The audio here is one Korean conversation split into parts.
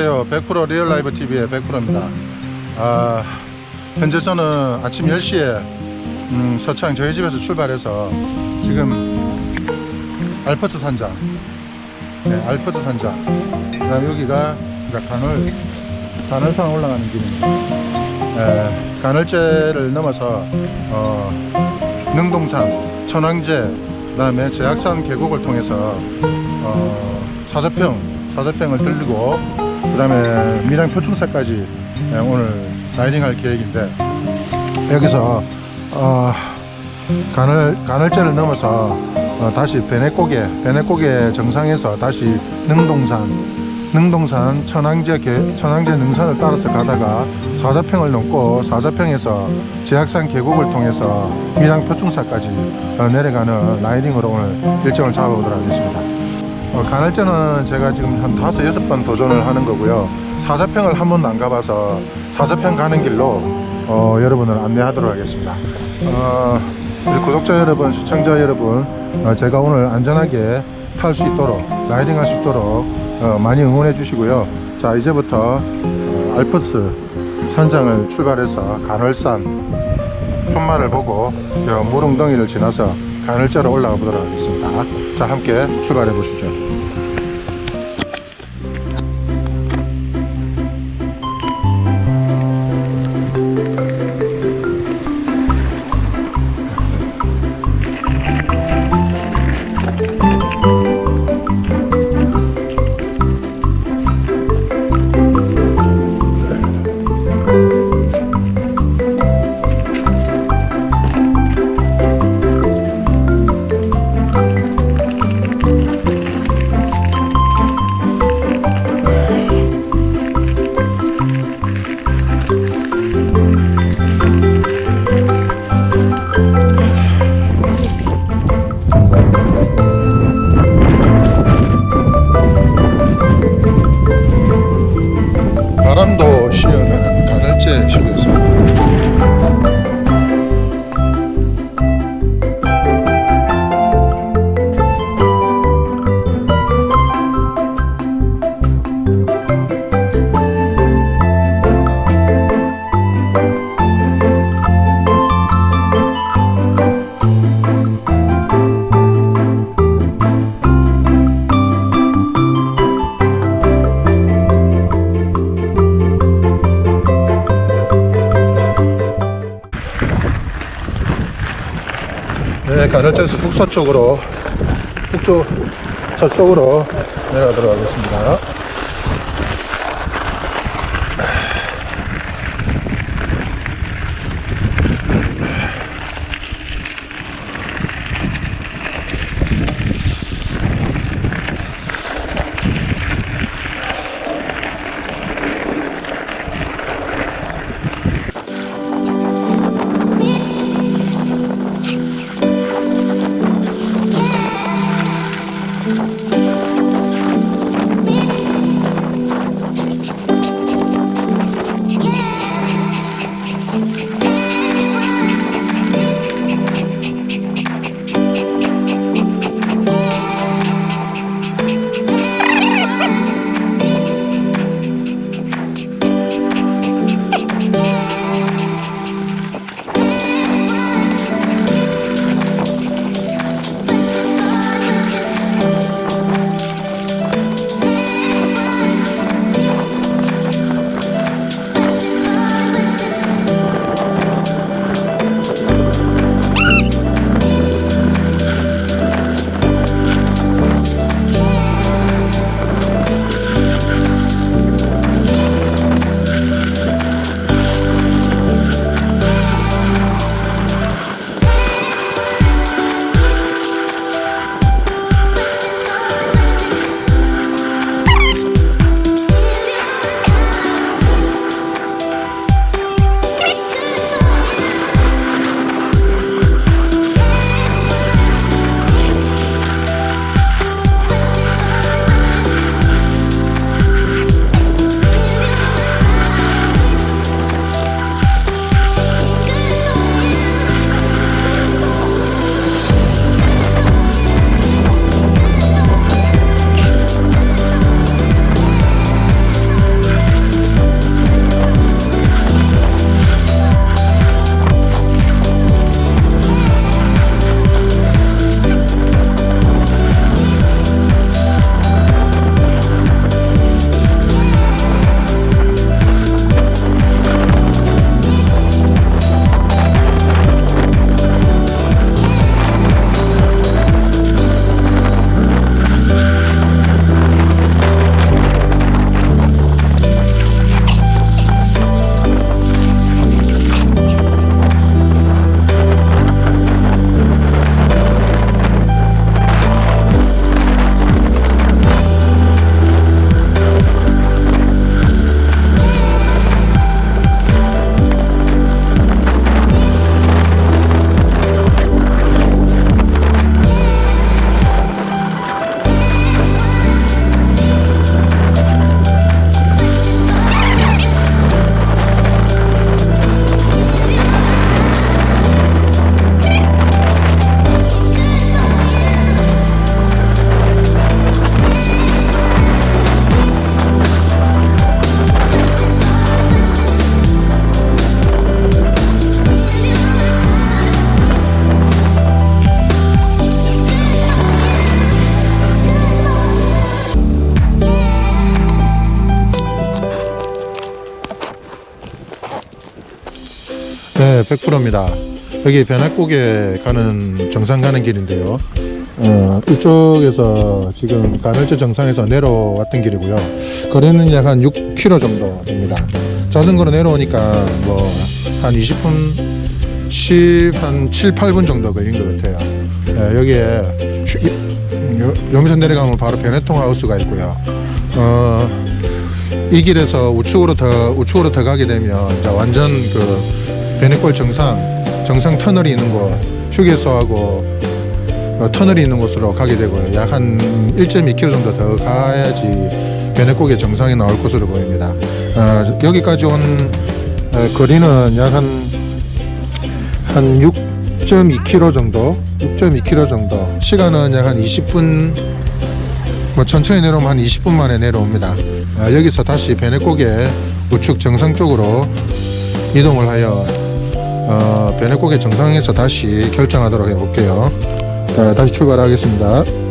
네, 안녕하세요. 100% 리얼 라이브 TV의 100%입니다. 아, 현재 저는 아침 10시에 음, 서창 저희 집에서 출발해서 지금 알프스 산장, 네, 알프스 산장. 그다음 여기가 이제 간을 간을산 올라가는 길입니다. 네, 간을제를 넘어서 어, 능동산, 천왕제, 그다음에 제약산 계곡을 통해서 어, 사저평, 사저평을 들리고 그 다음에 밀양 표충사까지 예, 오늘 라이딩할 계획인데 여기서 어, 간을 간을제를 넘어서 어, 다시 베네고개, 베네고개 정상에서 다시 능동산, 능동산 천왕제 계, 천왕제 능선을 따라서 가다가 사자평을 넘고 사자평에서 제약산 계곡을 통해서 밀양 표충사까지 어, 내려가는 라이딩으로 오늘 일정을 잡아보도록 하겠습니다. 어, 간헐제는 제가 지금 한 다섯 여섯 번 도전을 하는 거고요. 사자평을 한 번도 안 가봐서 사자평 가는 길로 어, 여러분을 안내하도록 하겠습니다. 어, 구독자 여러분, 시청자 여러분, 어, 제가 오늘 안전하게 탈 수 있도록 라이딩할 수 있도록 어, 많이 응원해 주시고요. 자 이제부터 어, 알프스 산장을 출발해서 간헐산 현마를 보고 저 모롱덩이를 지나서 간을자로 올라가 보도록 하겠습니다. 자, 함께 출발해 보시죠. 북서쪽으로, 북쪽, 서쪽으로 내려가도록 하겠습니다. 100%입니다. 여기 변학국에 가는 정상 가는 길인데요. 어, 이쪽에서 지금 간헐적 정상에서 내려왔던 길이고요. 거리는 약 한 6km 정도 됩니다. 자전거로 내려오니까 뭐 한 20분, 10, 한 7, 8분 정도 걸린 것 같아요. 예, 여기에 밑에 내려가면 바로 변해통 하우스가 있고요. 어, 이 길에서 우측으로 더 우측으로 더 가게 되면 완전 그 베네골 정상 정상 터널이 있는 곳 휴게소하고 어, 터널이 있는 곳으로 가게 되고요. 약 한 1.2km 정도 더 가야지 베네골의 정상에 나올 것으로 보입니다. 어, 여기까지 온 어, 거리는 약 한 한 6.2km 정도, 6.2km 정도. 시간은 약 한 20분, 뭐 천천히 내려오면 한 20분 만에 내려옵니다. 아, 여기서 다시 베네곡의 우측 정상 쪽으로 이동을 하여 어, 베네곡의 정상에서 다시 결정하도록 해볼게요. 자, 다시 출발하겠습니다.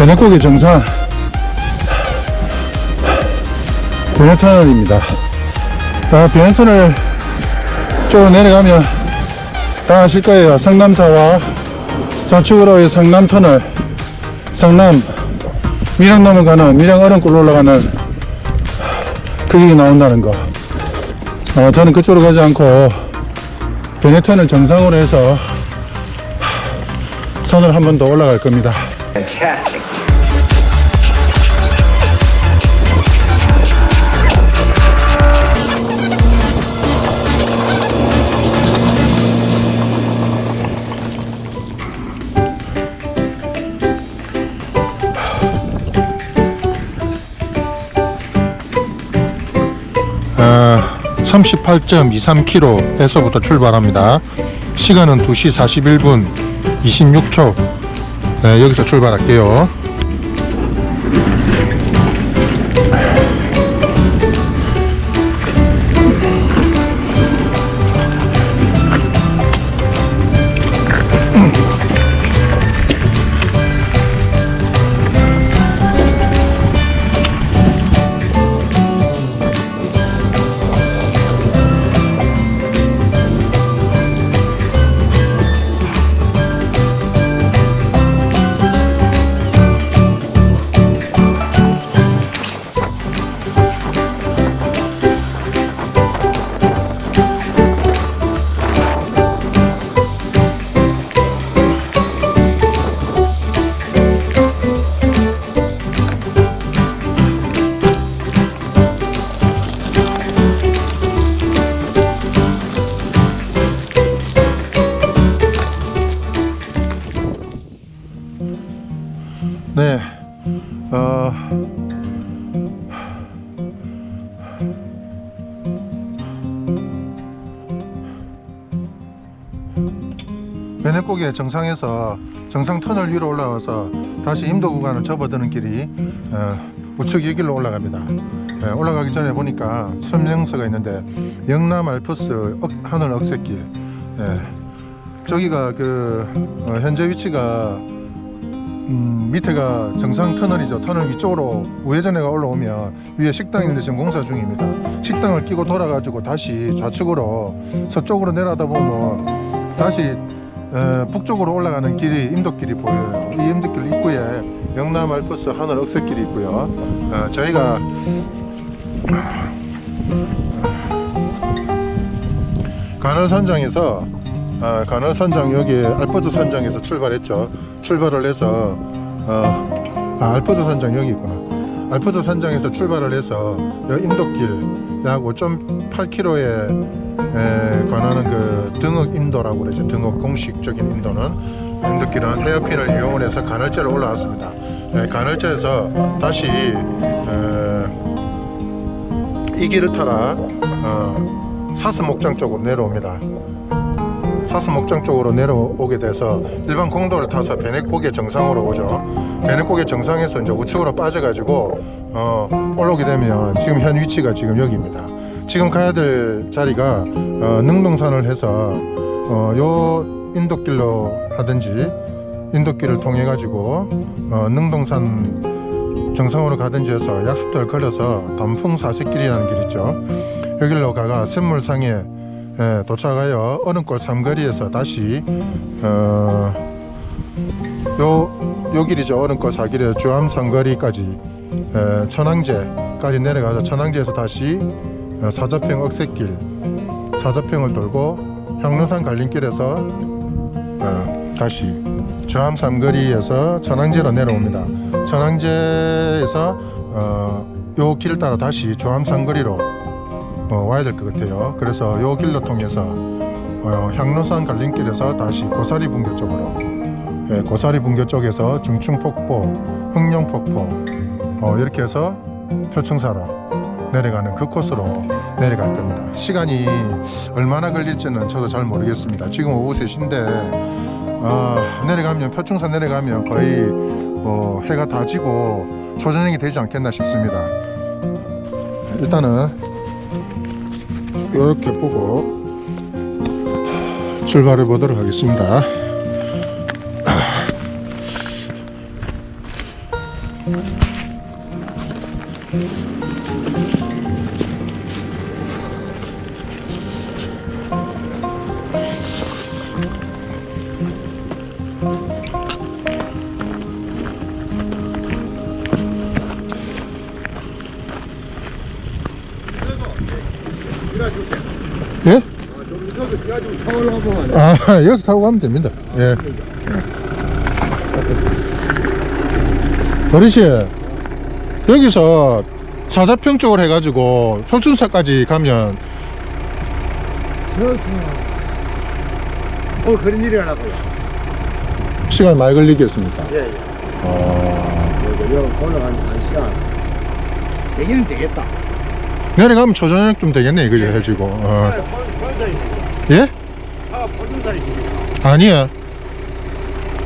베네곡의 정상 베네터널입니다. 아, 베네터널 쭉 내려가면 다 아실 거예요. 상남사와 좌측으로의 상남터널, 상남 밀양 넘어가는 밀양 얼음굴로 올라가는 그 길이 나온다는 거. 어, 저는 그쪽으로 가지 않고 베네터널 정상으로 해서 산을 한 번 더 올라갈 겁니다. Fantastic. 아, 38.23km에서부터 출발합니다. 시간은 2시 41분 26초. 네, 여기서 출발할게요. 네. 어, 베네고개 정상에서 정상 터널 위로 올라와서 다시 임도 구간을 접어드는 길이 어, 우측 이 길로 올라갑니다. 예, 올라가기 전에 보니까 설명서가 있는데 영남 알프스 억- 하늘 억새길 예, 저기가 그 어, 현재 위치가 음, 밑에가 정상 터널이죠. 터널 위쪽으로 우회전해가 올라오면 위에 식당이 있는데 지금 공사 중입니다. 식당을 끼고 돌아가지고 다시 좌측으로 서쪽으로 내려다 보면 다시 에, 북쪽으로 올라가는 길이 임도길이 보여요. 이 임도길 입구에 영남 알프스 하늘 억새길이 있고요. 어, 저희가 간헐 산장에서 아, 간헐 산장 여기 알프스 산장에서 출발했죠. 출발을 해서 어, 아, 알프스 산장 여기 있구나. 알프스 산장에서 출발을 해서 임도길 약 5.8km에 에, 관하는 그 등억 인도라고 그러죠. 등억 공식적인 인도는 임도길은 헤어핀을 이용해서 간헐제로 올라왔습니다. 에, 간헐제에서 다시 에, 이 길을 따라 어, 사슴 목장 쪽으로 내려옵니다. 사슴 목장 쪽으로 내려오게 돼서 일반 공도를 타서 베네고개 정상으로 오죠. 베네고개 정상에서 이제 우측으로 빠져가지고 어, 올라오게 되면 지금 현 위치가 지금 여기입니다. 지금 가야 될 자리가 어, 능동산을 해서 어, 요 인도길로 하든지 인도길을 통해 가지고 어, 능동산 정상으로 가든지 해서 약수터를 걸어서 단풍 사색길이라는 길 있죠. 여기로 가가 샘물상에 예, 도착하여 어른골 삼거리에서 다시 어, 요, 요 길이죠 어른골 사길에 주암 삼거리까지 에, 천왕제까지 내려가서 천왕제에서 다시 어, 사자평 억새길 사자평을 돌고 향로산 갈림길에서 어, 다시 주암 삼거리에서 천왕제로 내려옵니다. 천왕제에서 어, 요길 따라 다시 주암 삼거리로 어, 와야 될 것 같아요. 그래서 요 길로 통해서 어, 향로산 갈림길에서 다시 고사리 분교 쪽으로 예, 고사리 분교 쪽에서 중충폭포, 흥룡폭포 어, 이렇게 해서 표층사로 내려가는 그 코스로 내려갈 겁니다. 시간이 얼마나 걸릴지는 저도 잘 모르겠습니다. 지금 오후 3시인데 아, 내려가면 표층사 내려가면 거의 뭐 해가 다 지고 초저녁이 되지 않겠나 싶습니다. 일단은 이렇게 보고 출발해 보도록 하겠습니다. 예? 아 여기서 타고 가면 됩니다. 예. 어르신 여기서 사자평 쪽으로 해가지고 솔준사까지 가면. 오늘 그런 일이 하나고요. 시간 많이 걸리겠습니까? 예, 예. 어... 여기 여기 올라간 한 시간. 되기는 되겠다. 내려가면 초저녁 좀 되겠네 이거 해지고 어. 예? 차가 포준사이 아니야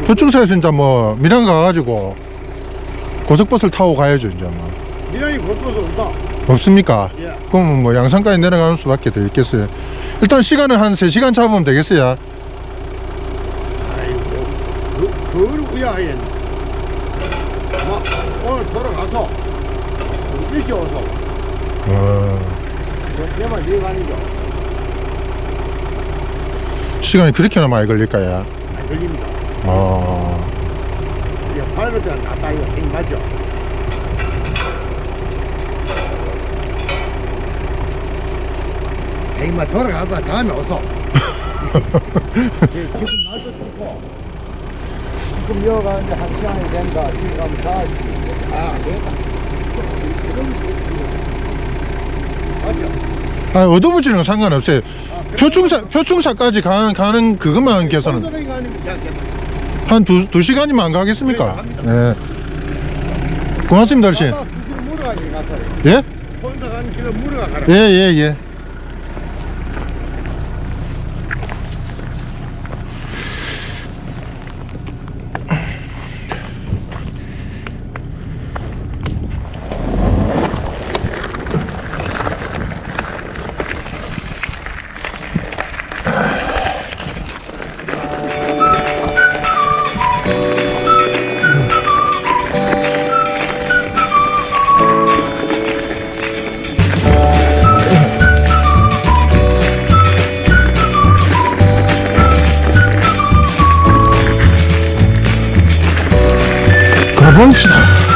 표충사에서 이제 뭐 밀양 가가지고 고속버스를 타고 가야죠 이제 뭐 미련이 볼것도 없다. 없습니까? 예. 그럼 뭐 양산까지 내려가는 수밖에 더 있겠어요 일단 시간은 한 3시간 잡으면 되겠어요 아이고, 그, 그걸 우야하겠네. 막 오늘 돌아가서 일찍 와서 어... 시간이 그렇게나 많이 걸릴까요? 안 걸립니다. 어... 이게 때 나다 이거 힘 맞죠? 에이마 돌아가고 다음에 오소. 지금 날도 춥고 지금 여가는데 한 시간이 된다. 지금 가면 다 아, 됐다. 맞죠? 아 어두워지는 건 상관없어요 표충사, 표충사까지 가는, 가는 그것만 계산은. 한 두, 두 시간이면 안 가겠습니까? 예. 고맙습니다 어르신 아까 그 예? 가는 길을 물어가 가라. 예, 예, 예. 봅시다.